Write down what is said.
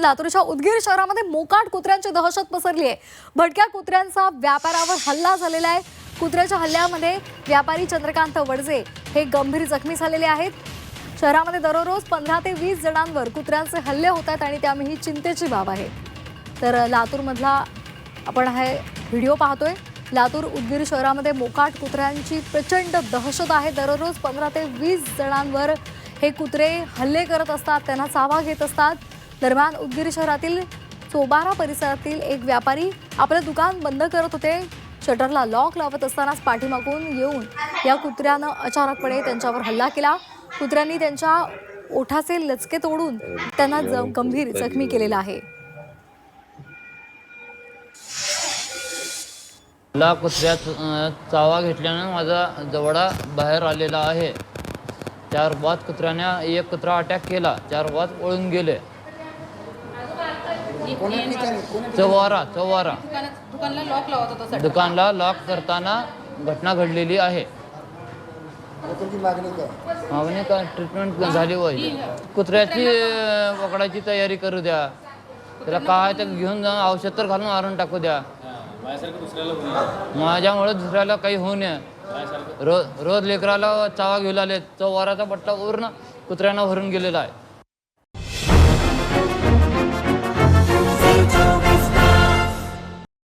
लातूरच्या उदगीर शहरामध्ये मोकाट कुत्र्यांची दहशत पसरली आहे. भटक्या कुत्र्यांचा व्यापारावर हल्ला झालेला आहे. कुत्र्याच्या हल्ल्यामध्ये व्यापारी चंद्रकांत वडजे हे गंभीर जखमी झालेले आहेत. शहरामध्ये दररोज पंधरा ते वीस जणांवर कुत्र्यांचे हल्ले होत आहेत आणि त्यामुळे ही चिंतेची बाब आहे. तर लातूरमधला आपण हा व्हिडिओ पाहतोय. लातूर उदगीर शहरामध्ये मोकाट कुत्र्यांची प्रचंड दहशत आहे. दररोज पंधरा ते वीस जणांवर हे कुत्रे हल्ले करत असतात त्यांना चावा घेत असतात. दरम्यान उदगीर शहरातील चोबारा परिसरातील एक व्यापारी आपलं दुकान बंद करत होते. शटरला लॉक लावत असतानाच पाठीमागून येऊन या कुत्र्यानं अचानकपणे त्यांच्यावर हल्ला केला. कुत्र्यांनी त्यांच्या ओठाचे लचके तोडून त्यांना गंभीर जखमी केलेला आहे. मला कुत्र्या चावा घेतल्यानं माझा जवळा बाहेर आलेला आहे. चार बाद कुत्र्याने एक कुत्रा अटॅक केला. चार बाद पळून गेले. चौवारा चौवारा. दुकानला लॉक लावत होता सर दुकानला लॉक करताना घटना घडलेली आहे. मागणी का ट्रीटमेंट झाली पाहिजे कुत्र्याची पकडायची तयारी करू द्या. त्याला काय ते घेऊन जाऊन औषध तर घालून मारून टाकू द्या. माझ्यामुळे दुसऱ्याला काही होऊ नये. रोज रोज लेकराला चावा घेऊ लागले चौवाराचा पट्टा पूर्ण कुत्र्यांना भरून गेलेला आहे.